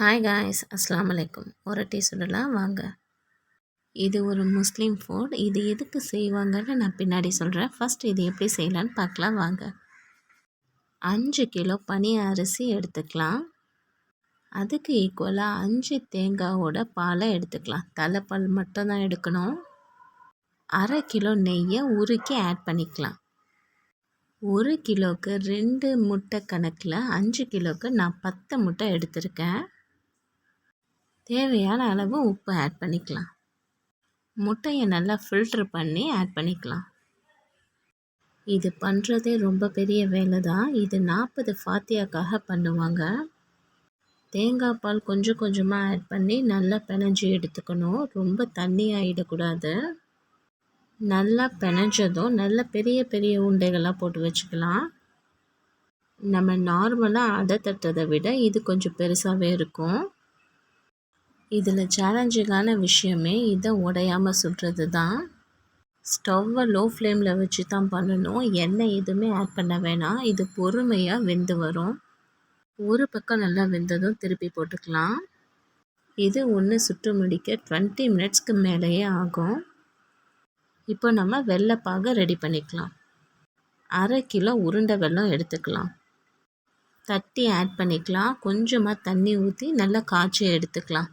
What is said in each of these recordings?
Hi guys அஸ்லாம் அலைக்கும் ஒரு டீ சுடலாம் வாங்க. இது ஒரு முஸ்லீம் ஃபுட் இது எதுக்கு செய்வாங்கன்னு நான் பின்னாடி சொல்கிறேன் ஃபஸ்ட் இது எப்படி செய்யலான்னு பார்க்கலாம் வாங்க. அஞ்சு கிலோ பனி அரிசி எடுத்துக்கலாம். அதுக்கு ஈக்குவலாக அஞ்சு தேங்காவோட பாலை எடுத்துக்கலாம். தலைப்பால் மட்டும்தான் எடுக்கணும். அரை கிலோ நெய்யை உருக்கி ஆட் பண்ணிக்கலாம். ஒரு கிலோவுக்கு ரெண்டு முட்டை கணக்கில் அஞ்சு கிலோவுக்கு நான் பத்து முட்டை எடுத்திருக்கேன். தேவையான அளவு உப்பு ஆட் பண்ணிக்கலாம். முட்டையை நல்லா ஃபில்ட்ரு பண்ணி ஆட் பண்ணிக்கலாம். இது பண்ணுறதே ரொம்ப பெரிய வேலை தான் இது நாற்பது ஃபாத்தியாக்காக பண்ணுவாங்க. தேங்காய் பால் கொஞ்சம் கொஞ்சமாக ஆட் பண்ணி நல்லா பிணைஞ்சி எடுத்துக்கணும். ரொம்ப தண்ணி ஆகிடக்கூடாது நல்லா பிணைஞ்சதும் நல்ல பெரிய பெரிய உண்டைகளாக போட்டு வச்சுக்கலாம். நம்ம நார்மலாக அடை தட்டுறதை விட இது கொஞ்சம் பெருசாகவே இருக்கும். இதில் சேலஞ்சிங்கான விஷயமே இதை உடையாமல் சுடுறது தான் ஸ்டவ்வை லோ ஃப்ளேமில் வச்சு தான் பண்ணணும். எண்ணெய் எதுவுமே ஆட் பண்ண வேணாம். இது பொறுமையாக வெந்து வரும். ஒரு பக்கம் நல்லா வெந்ததும் திருப்பி போட்டுக்கலாம். இது ஒன்று சுட்டு முடிக்க டுவெண்ட்டி மினிட்ஸ்க்கு மேலேயே ஆகும். இப்போ நம்ம வெள்ளைப்பாக ரெடி பண்ணிக்கலாம். அரை கிலோ உருண்டை வெல்லம் எடுத்துக்கலாம். தட்டி ஆட் பண்ணிக்கலாம். கொஞ்சமாக தண்ணி ஊற்றி நல்லா காய்ச்சி எடுத்துக்கலாம்.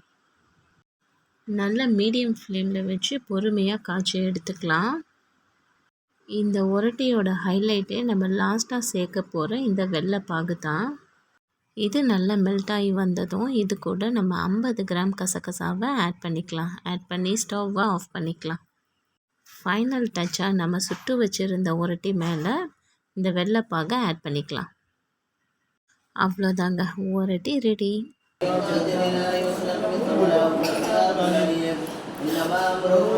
நல்ல மீடியம் ஃப்ளேமில் வச்சு பொறுமையாக காய்ச்சி எடுத்துக்கலாம். இந்த உரட்டியோட ஹைலைட்டே நம்ம லாஸ்ட்டாக சேர்க்க போகிற இந்த வெள்ளைப்பாகு தான். இது நல்லா மெல்ட் ஆகி வந்ததும் இது கூட நம்ம ஐம்பது கிராம் கசகசாவை ஆட் பண்ணிக்கலாம். ஆட் பண்ணி ஸ்டவ்வை ஆஃப் பண்ணிக்கலாம். ஃபைனல் டச்சாக நம்ம சுட்டு வச்சுருந்த உரட்டி மேலே இந்த வெள்ளைப்பாகை ஆட் பண்ணிக்கலாம். அவ்வளோதாங்க உரட்டி ரெடி إنما أمره